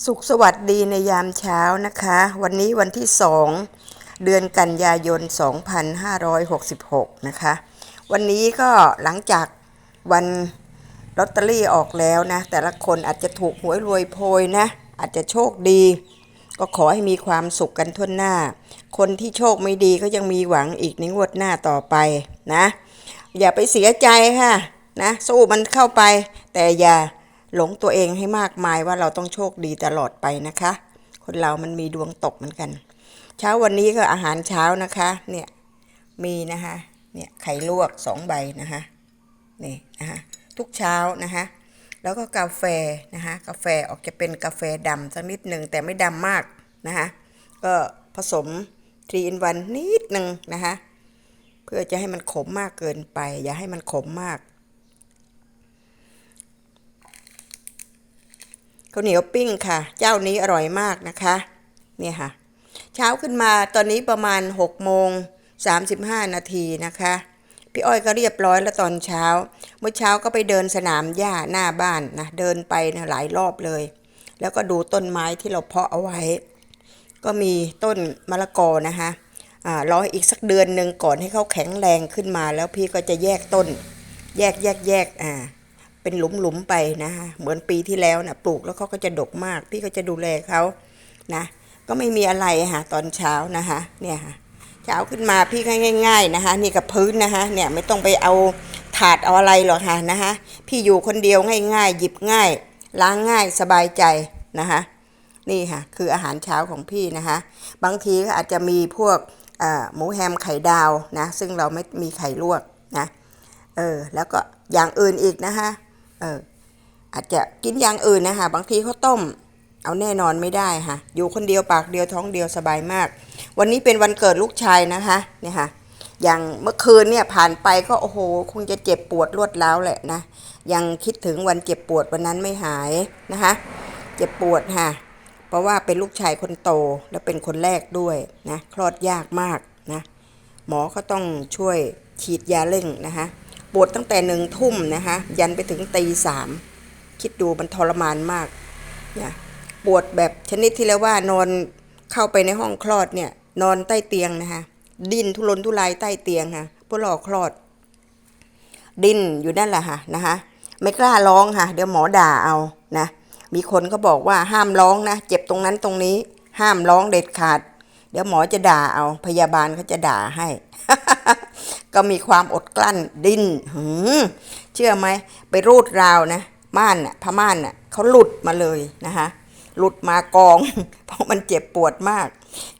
สุขสวัสดีในยามเช้านะคะ วันนี้วันที่2เดือนกันยายน 2566 นะคะ วันนี้ก็หลังจากวันลอตเตอรี่ออกแล้วนะ แต่ละคนอาจจะถูกหวยรวยโพยนะ อาจจะโชคดี ก็ขอให้มีความสุขกันทั่วหน้า คนที่โชคไม่ดีก็ยังมีหวังอีกในงวดหน้าต่อไปนะ อย่าไปเสียใจค่ะนะ สู้มันเข้าไปแต่อย่า หลงตัวเองให้มากมายว่าเราต้องโชคดีตลอดไปนะคะ คนเรามันมีดวงตกเหมือนกัน เช้าวันนี้ก็อาหารเช้านะคะ เนี่ยมีนะคะเนี่ยไข่ลวกสองใบนะคะนี่นะคะทุกเช้านะคะแล้วก็กาแฟนะคะกาแฟออกจะเป็นกาแฟดำสักนิดหนึ่งแต่ไม่ดำมากนะคะก็ผสม3 in 1นิดหนึ่งนะคะเพื่อจะให้มันขมมากเกินไป อย่าให้มันขมมาก ข้าวเหนียวปิ้งค่ะ เจ้านี้อร่อยมากนะคะ เนี่ยค่ะ เช้าขึ้นมาตอนนี้ประมาณ6โมง35 นาทีนะคะ พี่อ้อยก็เรียบร้อยแล้วตอนเช้า เมื่อเช้าก็ไปเดินสนามหญ้าหน้าบ้านนะ เดินไปนะหลายรอบเลย แล้วก็ดูต้นไม้ที่เราเพาะเอาไว้ ก็มีต้นมะละกอนะคะอ่ารออีกสักเดือนหนึ่งก่อนให้เขาแข็งแรงขึ้นมา แล้วพี่ก็จะแยกต้น แยกแยกแยกอ่า เป็นหลุมหลุมๆไปนะคะเหมือนปีที่แล้วนะปลูกแล้วเขาก็จะดกมาก พี่ก็จะดูแลเขานะก็ไม่มีอะไรค่ะตอนเช้านะคะเนี่ยค่ะเช้าขึ้นมาพี่ก็ง่าย ๆนะคะ นี่กับพื้นนะคะเนี่ยไม่ต้องไปเอาถาดเอาอะไรหรอกค่ะนะคะพี่อยู่คนเดียวง่ายๆ หยิบง่าย ล้างง่ายสบายใจนะคะนี่ค่ะคืออาหารเช้าของพี่นะคะบางทีก็อาจจะมีพวกหมูแฮมไข่ดาวนะซึ่งเราไม่มีไข่ลวกนะเออแล้วก็อย่างอื่นอีกนะคะ เอออาจจะกินอย่างอื่นนะคะบางทีเขาต้ม เอาแน่นอนไม่ได้ค่ะ อยู่คนเดียวปากเดียวท้องเดียวสบายมาก วันนี้เป็นวันเกิดลูกชายนะคะเนี่ยค่ะอย่างเมื่อคืนเนี่ยผ่านไปก็โอ้โห คงจะเจ็บปวดรวดร้าวแหละนะ ยังคิดถึงวันเจ็บปวดวันนั้นไม่หายนะคะ เจ็บปวดค่ะ เพราะว่าเป็นลูกชายคนโตและเป็นคนแรกด้วยนะ คลอดยากมากนะ หมอก็ต้องช่วยฉีดยาเร่งนะคะ ปวดตั้งแต่หนึ่งทุ่มนะคะยันไปถึงตีสามคิดดูมันทรมานมากนะปวดแบบชนิดที่เรียกว่านอนเข้าไปในห้องคลอดเนี่ยนอนใต้เตียงนะคะดิ้นทุรนทุรายใต้เตียงค่ะเพื่อรอคลอด ดิ้นอยู่นั่นแหละค่ะนะคะไม่กล้าร้องค่ะ เดี๋ยวหมอด่าเอานะมีคนก็บอกว่าห้ามร้องนะเจ็บตรงนั้นตรงนี้ ห้ามร้องเด็ดขาด เดี๋ยวหมอจะด่าเอาพยาบาลเขาจะด่าให้ ก็มีความอดกลั้นดิ้นหืมเชื่อไหมไปรูดราวนะม่านน่ะผ้าม่านน่ะเขาหลุดมาเลยนะคะหลุดมากอง เพราะมันเจ็บปวดมาก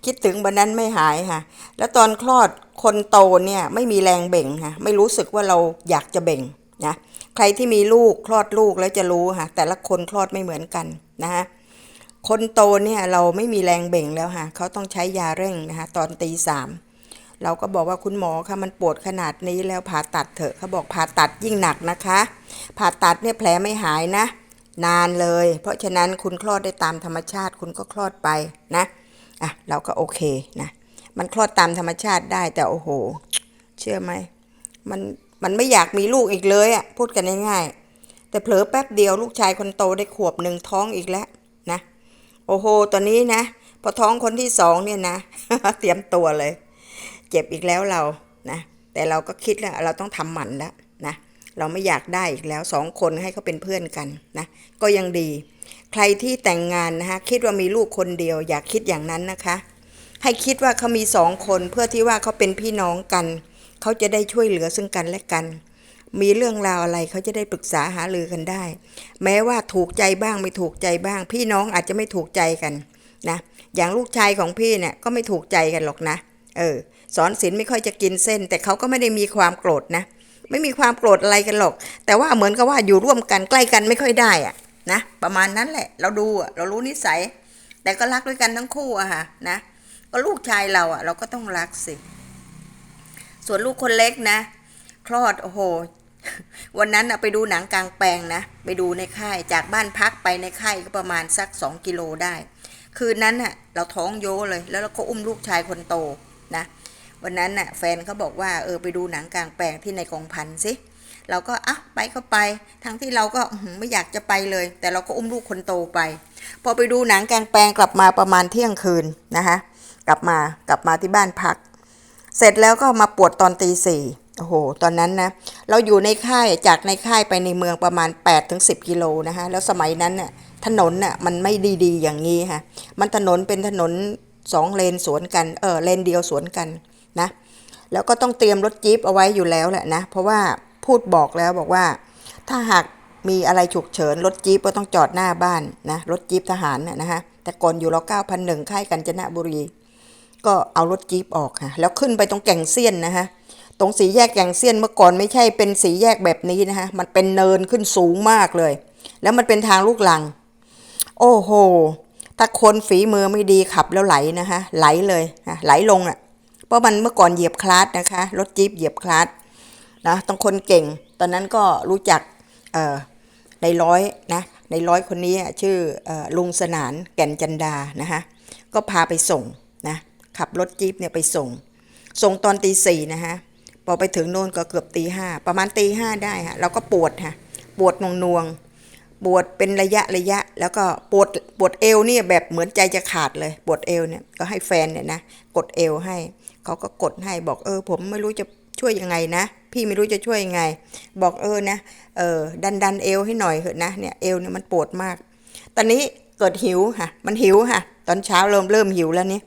คิดถึงวันนั้นไม่หายค่ะ แล้วตอนคลอดคนโตเนี่ยไม่มีแรงเบ่งค่ะไม่รู้สึกว่าเราอยากจะเบ่งนะใครที่มีลูกคลอดลูกแล้วจะรู้ค่ะ แต่ละคนคลอดไม่เหมือนกันนะคะคนโตเนี่ยเราไม่มีแรงเบ่งแล้วค่ะเขาต้องใช้ยาเร่งนะคะตอนตีสาม เราก็บอกว่าคุณหมอคะมันปวดขนาดนี้แล้วผ่าตัดเถอะเขาบอกผ่าตัดยิ่งหนักนะคะ ผ่าตัดเนี่ยแผลไม่หายนะ นานเลย เพราะฉะนั้นคุณคลอดได้ตามธรรมชาติ คุณก็คลอดไปนะอะเราก็โอเคนะ มันคลอดตามธรรมชาติได้แต่โอ้โห เชื่อไหมมันมันไม่อยากมีลูกอีกเลยอะ่ะพูดกันง่ายๆแต่เผลอแป๊บเดียวลูกชายคนโตได้ขวบหนึ่งท้องอีกแล้วนะ โอ้โหตอนนี้นะ พอท้องคนที่สองเนี่ยนะ เตรียมตัวเลย เจ็บอีกแล้วเรานะแต่เราก็คิดแล้วเราต้องทำหมันแล้วนะเราไม่อยากได้อีกแล้วสองคนให้เขาเป็นเพื่อนกันนะก็ยังดี ใครที่แต่งงานนะคะคิดว่ามีลูกคนเดียว อยากคิดอย่างนั้นนะคะ ให้คิดว่าเขามีสองคนเพื่อที่ว่าเขาเป็นพี่น้องกันเขาจะได้ช่วยเหลือซึ่งกันและกัน มีเรื่องราวอะไรเขาจะได้ปรึกษาหารือกันได้ แม้ว่าถูกใจบ้างไม่ถูกใจบ้าง พี่น้องอาจจะไม่ถูกใจกันนะอย่างลูกชายของพี่เนี่ยก็ไม่ถูกใจกันหรอกนะ เออ สอนศิลป์ไม่ค่อยจะกินเส้น แต่เขาก็ไม่ได้มีความโกรธนะ ไม่มีความโกรธอะไรกันหรอก แต่ว่าเหมือนกับว่าอยู่ร่วมกันใกล้กันไม่ค่อยได้อะนะ ประมาณนั้นแหละ เราดูอะเรารู้นิสัย แต่ก็รักด้วยกันทั้งคู่อะค่ะนะก็ลูกชายเราอะเราก็ต้องรักสิ ส่วนลูกคนเล็กนะ คลอดโอ้โหวันนั้นอะไปดูหนังกลางแปลงนะ ไปดูในค่ายจากบ้านพักไปในค่ายก็ประมาณสักสองกิโลได้ คืนนั้นน่ะเราท้องโยเลย แล้วเราก็อุ้มลูกชายคนโตนะ วันนั้นน่ะแฟนเขาบอกว่าเออไปดูหนังกลางแปลงที่ในกองพันสิเราก็อะไปก็ไป ทั้งที่เราก็ไม่อยากจะไปเลย แต่เราก็อุ้มลูกคนโตไป พอไปดูหนังกลางแปลงกลับมาประมาณเที่ยงคืนนะคะกลับมากลับมาที่บ้านพัก เสร็จแล้วก็มาปวดตอนตีสี่โอ้โห ตอนนั้นนะ เราอยู่ในค่ายจากในค่ายไปในเมืองประมาณ8ถึง10กิโลนะคะแล้วสมัยนั้นน่ะถนนน่ะมันไม่ดีๆอย่างนี้ค่ะ มันถนนเป็นถนนสองเลนสวนกัน เออเลนเดียวสวนกัน นะแล้วก็ต้องเตรียมรถจี๊ปเอาไว้อยู่แล้วแหละนะ เพราะว่าพูดบอกแล้วบอกว่า ถ้าหากมีอะไรฉุกเฉินรถจี๊ปก็ต้องจอดหน้าบ้านนะรถจี๊ปทหารน่ะนะคะแต่ก่อนอยู่รอ9,001ค่ายกัญจนบุรี ก็เอารถจี๊ปออกค่ะแล้วขึ้นไปตรงแก่งเซียนนะคะตรงสีแยกแก่งเซียนเมื่อก่อนไม่ใช่เป็นสีแยกแบบนี้นะคะมันเป็นเนินขึ้นสูงมากเลย แล้วมันเป็นทางลูกลัง โอ้โหถ้าคนฝีมือไม่ดีขับแล้วไหลนะคะไหลเลยไหลลงอะ ราะมันเมื่อก่อนเหยียบคลาสนะคะ รถจี๊ปเหยียบคลาสนะต้องคนเก่ง ตอนนั้นก็รู้จักในร้อยนะในร้อยคนนี้ชื่อออลุงสนานแก่นจันดานะคะก็พาไปส่งนะขับรถจี๊ปเนี่ยไปส่ง ส่งตอนตีสี่นะคะพอไปถึงโน่นก็เกือบตีห้าประมาณตีห้าได้ค่ะเราก็ปวดค่ะปวดนวงนวง ปวดเป็นระยะระยะ แล้วก็ปวดปวดเอวเนี่ยแบบเหมือนใจจะขาดเลยปวดเอวเนี่ยก็ให้แฟนเนี่ยนะกดเอวให้เขาก็กดให้บอกเออ ผมไม่รู้จะช่วยยังไงนะ พี่ไม่รู้จะช่วยยังไง บอกเออนะเออดันดันเอวให้หน่อยเถอะนะเนี่ยเอวเนี่ยมันปวดมาก ตอนนี้เกิดหิวค่ะ มันหิวค่ะ ตอนเช้าเริ่มเริ่มหิวแล้วนี่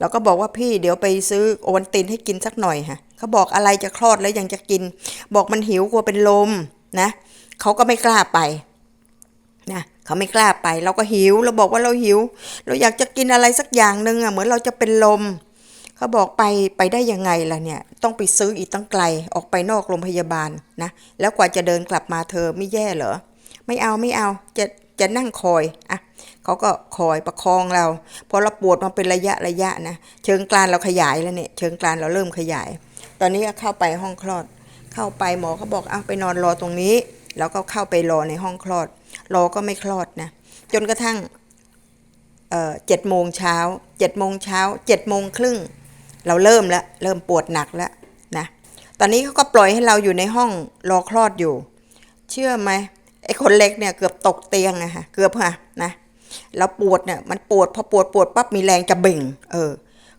เราก็บอกว่าพี่เดี๋ยวไปซื้อโอวัลตินให้กินสักหน่อยค่ะเขาบอกอะไรจะคลอดแล้วยังจะกิน บอกมันหิวกลัวเป็นลมนะเขาก็ไม่กล้าไป นะเขาไม่กล้าไป เราก็หิว เราบอกว่าเราหิว เราอยากจะกินอะไรสักอย่างหนึ่งอะเหมือนเราจะเป็นลม เขาบอกไปไปได้ยังไงล่ะเนี่ย ต้องไปซื้ออีกตั้งไกลออกไปนอกโรงพยาบาลนะแล้วกว่าจะเดินกลับมาเธอไม่แย่เหรอไม่เอาไม่เอาจะจะนั่งคอยอะเขาก็คอยประคองเราพอเราปวดมาเป็นระยะระยะนะเชิงกรานเราขยายแล้วเนี่ยเชิงกรานเราเริ่มขยาย ตอนนี้ก็เข้าไปห้องคลอด เข้าไปหมอเขาบอกเอาไปนอนรอตรงนี้ แล้วก็เข้าไปรอในห้องคลอด รอก็ไม่คลอดนะ จนกระทั่งเจ็ดโมงเช้าเจ็ดโมงเช้าเจ็ดโมงครึ่งเราเริ่มแล้วเริ่มปวดหนักแล้วนะ ตอนนี้เขาก็ปล่อยให้เราอยู่ในห้องรอคลอดอยู่ เชื่อไหมไอ้คนเล็กเนี่ยเกือบตกเตียงอะค่ะเกือบค่ะนะแล้วปวดเนี่ยมันปวดพอปวดปวดปั๊บมีแรงจะเบ่ง เออ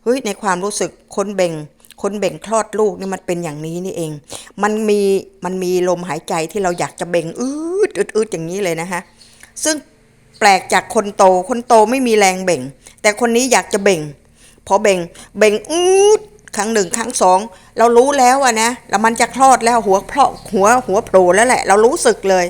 เฮ้ยในความรู้สึกคนเบ่งคนเบ่งคลอดลูกนี่มันเป็นอย่างนี้นี่เอง มันมีมันมีลมหายใจที่เราอยากจะเบ่ง อื ดอืดอืดอย่างนี้เลยนะคะซึ่งแปลกจากคนโต คนโตไม่มีแรงเบ่ง แต่คนนี้อยากจะเบ่ง พอเบ่ง เบ่งอืดครั้งหนึ่งครั้งสองเรารู้แล้วอะนะแล้วมันจะคลอดแล้วหัวเพาะหัวหัวโผล่แล้วแหละ เรารู้สึกเลย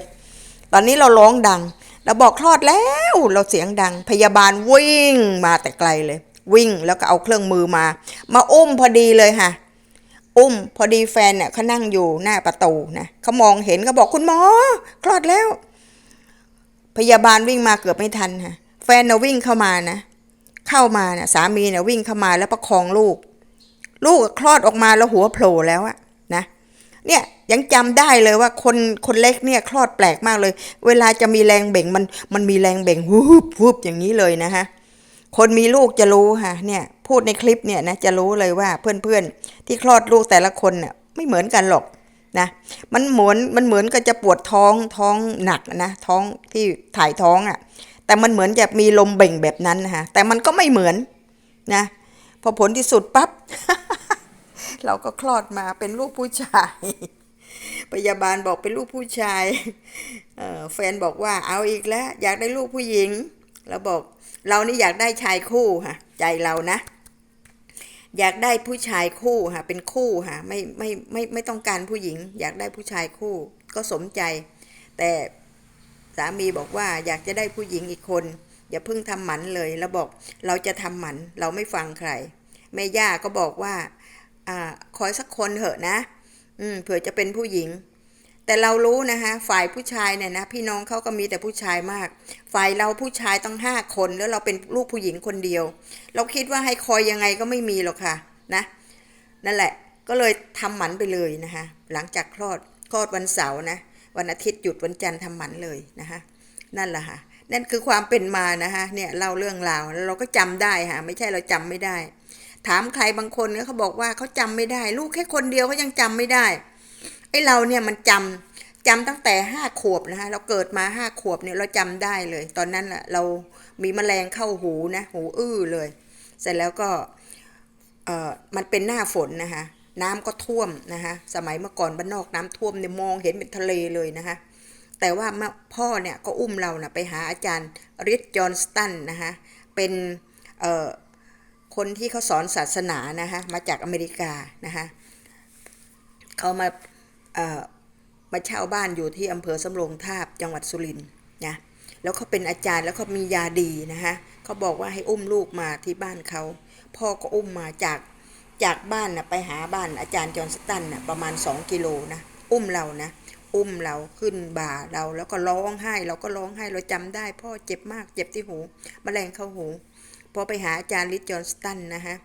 ตอนนี้เราร้องดังเราบอกคลอดแล้ว เราเสียงดัง พยาบาลวิ่งมาแต่ไกลเลย วิ่งแล้วก็เอาเครื่องมือมา มาอุ้มพอดีเลยค่ะ อุ้ม พอดีแฟนเนี่ยเขานั่งอยู่หน้าประตูนะเขามองเห็นเขาบอกคุณหมอ คลอดแล้ว พยาบาลวิ่งมาเกือบไม่ทันค่ะแฟนน่ะวิ่งเข้ามานะ เข้ามาน่ะสามีเนี่ยวิ่งเข้ามาแล้วประคองลูก ลูกคลอดออกมาแล้วหัวโผล่แล้วอะนะเนี่ยยังจำได้เลยว่าคนคนเล็กเนี่ยคลอดแปลกมากเลย เวลาจะมีแรงเบ่งมันมันมีแรงเบ่งวูบวูบอย่างนี้เลยนะคะคนมีลูกจะรู้ค่ะเนี่ย พูดในคลิปเนี่ยนะจะรู้เลยว่าเพื่อนๆ ที่คลอดลูกแต่ละคนน่ะไม่เหมือนกันหรอกนะมันเหมือนมันเหมือนก็จะปวดท้องท้องหนักนะท้องที่ถ่ายท้องอะ่ะแต่มันเหมือนจะมีลมเบ่งแบบนั้นนะคะแต่มันก็ไม่เหมือนนะพอผลที่สุดปั๊บเราก็คลอดมาเป็นลูกผู้ชายพยาบาลบอกเป็นลูกผู้ชายเออแฟนบอกว่าเอาอีกแล้ว อยากได้ลูกผู้หญิงเราบอกเรานี่อยากได้ชายคู่ค่ะใจเรานะ อยากได้ผู้ชายคู่ค่ะเป็นคู่ค่ะไม่ไม่ไม่ไม่ต้องการผู้หญิง อยากได้ผู้ชายคู่ก็สมใจ แต่สามีบอกว่าอยากจะได้ผู้หญิงอีกคน อย่าเพิ่งทำหมันเลย แล้วบอกเราจะทำหมันเราไม่ฟังใครแม่ย่าก็บอกว่าอ่าคอยสักคนเถอะนะ อืมเผื่อจะเป็นผู้หญิง แต่เรารู้นะคะฝ่ายผู้ชายเนี่ยนะพี่น้องเขาก็มีแต่ผู้ชายมาก ฝ่ายเราผู้ชายต้องห้าคนแล้วเราเป็นลูกผู้หญิงคนเดียว เราคิดว่าให้คอยยังไงก็ไม่มีหรอกค่ะนะนั่นแหละก็เลยทำหมันไปเลยนะคะหลังจากคลอดคลอดวันเสาร์นะวันอาทิตย์หยุดวันจันทร์ทำหมันเลยนะคะนั่นแหละค่ะนั่นคือความเป็นมานะคะเนี่ยเล่าเรื่องราวแล้วเราก็จำได้ค่ะไม่ใช่เราจำไม่ได้ ถามใครบางคนเนี่ยเขาบอกว่าเขาจำไม่ได้ ลูกแค่คนเดียวเขายังจำไม่ได้ ไอเราเนี่ยมันจำจำตั้งแต่ห้าขวบนะคะเราเกิดมาห้าขวบเนี่ยเราจำได้เลย ตอนนั้นแหละเรามีแมลงเข้าหูนะหูอื้อเลย เสร็จแล้วก็เออมันเป็นหน้าฝนนะคะน้ำก็ท่วมนะคะสมัยเมื่อก่อนบ้านนอกน้ำท่วมเนี่ยมองเห็นเป็นทะเลเลยนะคะแต่ว่าพ่อเนี่ยก็อุ้มเรานะไปหาอาจารย์ริชจอห์นสตันนะคะเป็นเอ่อคนที่เขาสอนศาสนานะคะมาจากอเมริกานะคะเขามา มาเช่าบ้านอยู่ที่อำเภอสำโรงทาบจังหวัดสุรินทร์นะแล้วเขาเป็นอาจารย์แล้วเขามียาดีนะคะเขาบอกว่าให้อุ้มลูกมาที่บ้านเขาพ่อก็อุ้มมาจากจากบ้านนะไปหาบ้านอาจารย์จอห์นสตันนะประมาณ 2 กิโลนะอุ้มเรานะอุ้มเราขึ้นบ่าเราแล้วก็ร้องไห้ เราก็ร้องไห้เราจำได้ พ่อเจ็บมากเจ็บที่หูมแมลงเข้าหูพอไปหาอาจารย์ลิจจอห์นสตันนะคะ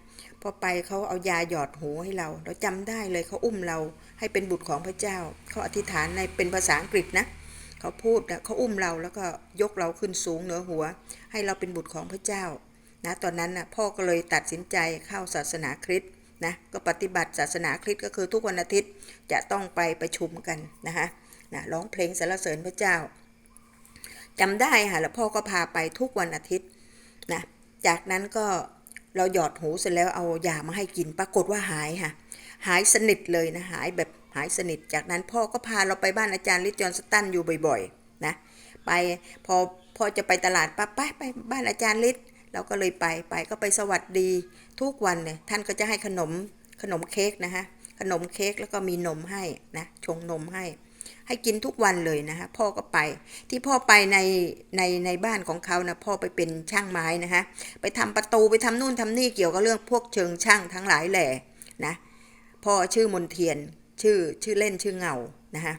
พอไปเขาเอายาหยอดหูให้เรา เราจำได้เลยเขาอุ้มเราให้เป็นบุตรของพระเจ้า เขาอธิษฐานในเป็นภาษาอังกฤษนะเขาพูดเขาอุ้มเราแล้วก็ยกเราขึ้นสูงเหนือหัว ให้เราเป็นบุตรของพระเจ้านะตอนนั้นนะพ่อก็เลยตัดสินใจเข้าศาสนาคริสต์นะก็ปฏิบัติศาสนาคริสต์ก็คือทุกวันอาทิตย์จะต้องไปประชุมกันนะคะนะร้องเพลงสรรเสริญพระเจ้าจำได้ค่ะแล้วพ่อก็พาไปทุกวันอาทิตย์นะจากนั้นก็ เราหยอดหูเสร็จแล้วเอายามาให้กินปรากฏว่าหายค่ะ หายสนิทเลยนะหายแบบหายสนิท จากนั้นพ่อก็พาเราไปบ้านอาจารย์ลิจอนสตันอยู่บ่อยๆนะไปพอพอจะไปตลาดปั๊บไปไปบ้านอาจารย์ลิศเราก็เลยไปไปก็ไปสวัสดีทุกวันเลยท่านก็จะให้ขนมขนมเค้กนะคะขนมเค้กแล้วก็มีนมให้นะชงนมให้ ให้กินทุกวันเลยนะคะพ่อก็ไป ที่พ่อไปในในในบ้านของเขานะพ่อไปเป็นช่างไม้นะคะไปทำประตูไปทำนู่นทำนี่เกี่ยวกับเรื่องพวกเชิงช่างทั้งหลายแหล่นะพ่อชื่อมนเทียนชื่อชื่อเล่นชื่อเงานะคะ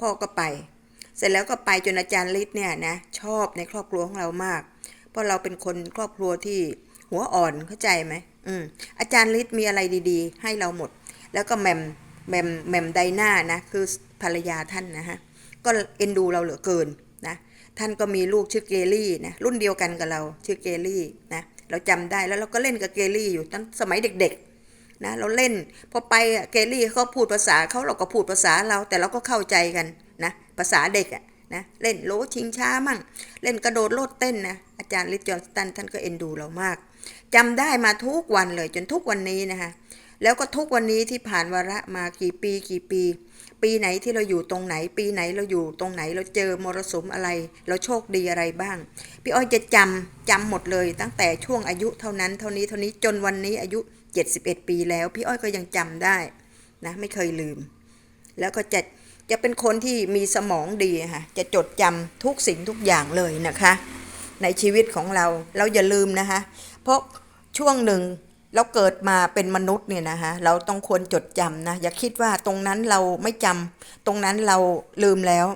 พ่อก็ไป เสร็จแล้วก็ไปจนอาจารย์ฤทธิ์เนี่ยนะชอบในครอบครัวของเรามาก เพราะเราเป็นคนครอบครัวที่หัวอ่อนเข้าใจไหมอืมอาจารย์ฤทธิ์มีอะไรดีๆ ให้เราหมด แล้วก็แมมแมมแมมไดนานะคือ ภรรยาท่านนะฮะก็เอ็นดูเราเหลือเกินนะท่านก็มีลูกชื่อเกลี่นะรุ่นเดียวกันกับเราชื่อเกลี่นะเราจำได้แล้วเราก็เล่นกับเกลี่อยู่ตั้งสมัยเด็กๆนะเราเล่นพอไปเกลี่เขาพูดภาษาเขาเราก็พูดภาษาเราแต่เราก็เข้าใจกันนะภาษาเด็กอะนะเล่นโลชิงช้ามั่ง เล่นกระโดดโลดเต้นนะอาจารย์ลิจจอห์นสตันท่านก็เอ็นดูเรามากจำได้มาทุกวันเลยจนทุกวันนี้นะคะแล้วก็ทุกวันนี้ที่ผ่านวาระมากี่ปีกี่ปี ปีไหนที่เราอยู่ตรงไหน ปีไหนเราอยู่ตรงไหนเราเจอมรสุมอะไร เราโชคดีอะไรบ้าง พี่อ้อยจะจำจำหมดเลย ตั้งแต่ช่วงอายุเท่านั้นเท่านี้เท่านี้จนวันนี้อายุ 71 ปีแล้ว พี่อ้อยก็ยังจำได้นะไม่เคยลืม แล้วก็จะจะเป็นคนที่มีสมองดีค่ะจะจดจำทุกสิ่งทุกอย่างเลยนะคะ ในชีวิตของเราเราอย่าลืมนะคะ เพราะช่วงหนึ่ง เราเกิดมาเป็นมนุษย์เนี่ยนะคะเราต้องควรจดจำนะ อย่าคิดว่าตรงนั้นเราไม่จำตรงนั้นเราลืมแล้ว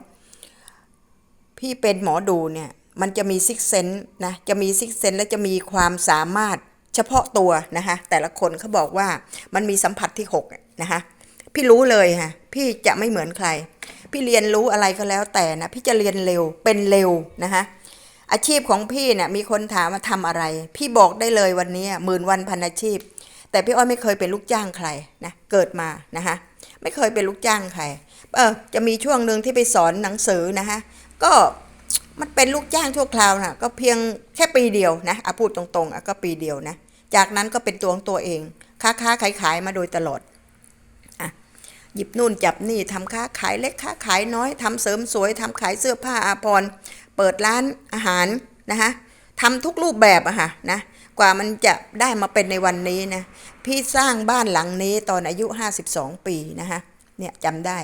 พี่เป็นหมอดูเนี่ย มันจะมีซิกเซนนะจะมีซิกเซนและจะมีความสามารถเฉพาะตัวนะคะแต่ละคนเขาบอกว่ามันมีสัมผัสที่6นะคะพี่รู้เลยค่ะพี่จะไม่เหมือนใคร พี่เรียนรู้อะไรก็แล้วแต่นะ พี่จะเรียนเร็วเป็นเร็วนะคะ อาชีพของพี่เนี่ยมีคนถามมาทำอะไร พี่บอกได้เลยวันนี้หมื่นวันพันอาชีพ แต่พี่อ้อยไม่เคยเป็นลูกจ้างใครนะเกิดมานะคะไม่เคยเป็นลูกจ้างใครเออจะมีช่วงหนึ่งที่ไปสอนหนังสือนะคะก็มันเป็นลูกจ้างชั่วคราวนะก็เพียงแค่ปีเดียวนะเอาพูดตรงๆอะก็ปีเดียวนะจากนั้นก็เป็นตัวของตัวเองค้าค้าขายขายมาโดยตลอด หยิบนู่นจับนี่ทำค้าขายเล็กค้าขายน้อยทำเสริมสวยทำขายเสื้อผ้าอาภรณ์เปิดร้านอาหารนะคะทำทุกรูปแบบอะค่ะนะกว่ามันจะได้มาเป็นในวันนี้นะพี่สร้างบ้านหลังนี้ตอนอายุ 52 ปีนะคะเนี่ยจำได้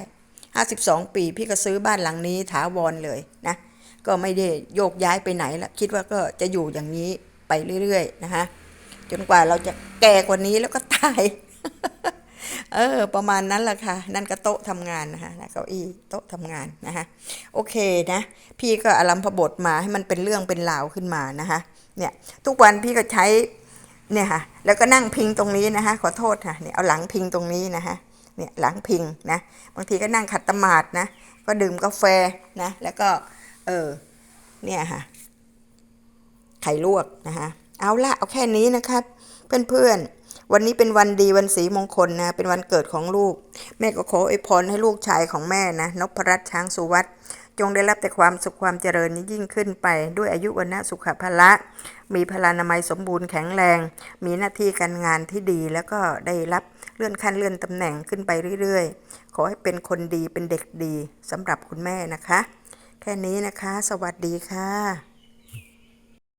52 ปีพี่ก็ซื้อบ้านหลังนี้ถาวรเลยนะก็ไม่ได้โยกย้ายไปไหนละคิดว่าก็จะอยู่อย่างนี้ไปเรื่อยๆนะคะจนกว่าเราจะแก่กว่านี้แล้วก็ตาย เออ ประมาณนั้นแหละค่ะ นั่นก็โต๊ะทำงานนะคะเก้าอี้โต๊ะทำงานนะคะ โอเคนะ พี่ก็อารัมพบทมาให้มันเป็นเรื่องเป็นราวขึ้นมานะคะ เนี่ย ทุกวันพี่ก็ใช้ เนี่ยค่ะ แล้วก็นั่งพิงตรงนี้นะคะ ขอโทษค่ะ เนี่ย เอาหลังพิงตรงนี้นะคะ เนี่ย หลังพิงนะ บางทีก็นั่งขัดตมาดนะ ก็ดื่มกาแฟนะ แล้วก็ เออ เนี่ยค่ะ ไข่ลวกนะคะ เอาละเอาแค่นี้นะครับเพื่อน วันนี้เป็นวันดีวันศรีมงคลนะเป็นวันเกิดของลูก แม่ก็ขออวยพรให้ลูกชายของแม่นะนพรัตน์ช้างสุวัตจงได้รับแต่ความสุขความเจริญยิ่งขึ้นไป ด้วยอายุวันนะสุขภละ มีพลานามัยสมบูรณ์แข็งแรง มีหน้าที่การงานที่ดีแล้วก็ได้รับเลื่อนขั้นเลื่อนตำแหน่งขึ้นไปเรื่อยๆ ขอให้เป็นคนดีเป็นเด็กดีสำหรับคุณแม่นะคะ แค่นี้นะคะ สวัสดีค่ะ